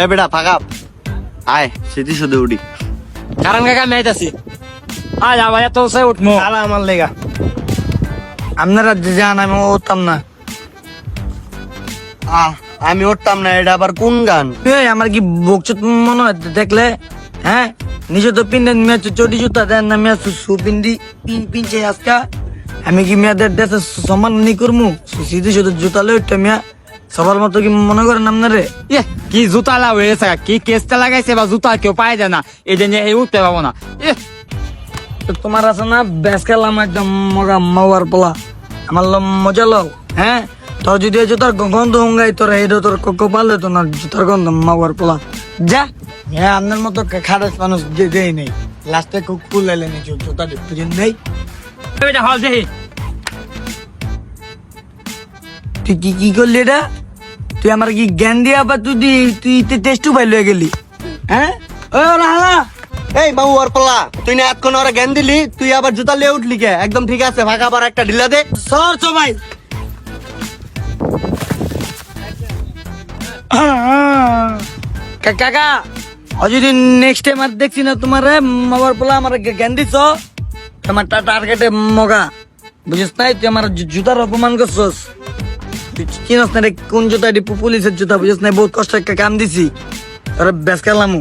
এ বেটা ফাঁকা। আয় শুধু উঠি। কারণ কাকা আয় আবার এত আলা আমার লেগা। আপনারা যে যান আমি উঠতাম না। আহ আমি উঠতাম না এটা আবার কোন গান? এই আমার কি বকচুত মনে হয়? দেখলে হ্যাঁ? নিজে তো পিন্ডেন মেয়ে চটি জুতা দেন না মেয়ে সু পিন্ডি পিন পিনছে আজকা। আমি কি মেয়েদের দেশে সমান নি করমু? সিধে শুধু জুতা লই মেয়া। সবার মতো কি মনে করেন আপনারে? ইয়ে কি জুতা লাভ হয়েছে কি কেসটা লাগাইছে বা জুতা কেউ পাই যায় না। এই জন্য এই উঠতে পাবো না। ইয়ে। তোমার আছে না বেশ খেলাম একদম মগা মাওয়ার পোলা। আমার লো মজা লও হ্যাঁ? তোর যদি এই জুতার গন্ধ হুঙ্গাই তোর এইটা তোর কপালে তো না জুতার গন্ধ মাওয়ার পোলা। যা। হ্যাঁ আপনার মতো খারাপ মানুষ যে দেই নেই। লাস্টে খুব কুল এলে নি জুতা বুঝেন নেই হল দেখি। তুই কি কি করলি এটা? তুই আমার কি জ্ঞান দিয়া বা তুই তুই টেস্টু পাই লয়ে গেলি? হ্যাঁ? ও এই বাবু আর পাল্লা তুই না এতক্ষণ ওরা জ্ঞান দিলি তুই আবার জুতা লিয়ে উঠলি কে? একদম ঠিক আছে ফাঁকা আবার একটা ঢিলা দে। সর সবাই! কা- কাকা যদি নেক্সট টাইম আর দেখছি না তোমার মামার পোলা আমার জ্ঞান দিছ? তোমার টার্গেটে মগা। বুঝিস নাই তুই আমার জুতার অপমান করছস। তুই চিনস না কোন জুতা পুলিশের জুতা বুঝিস নাই, বহুত কষ্ট একটা কাম দিছি। তোর বেসকালামু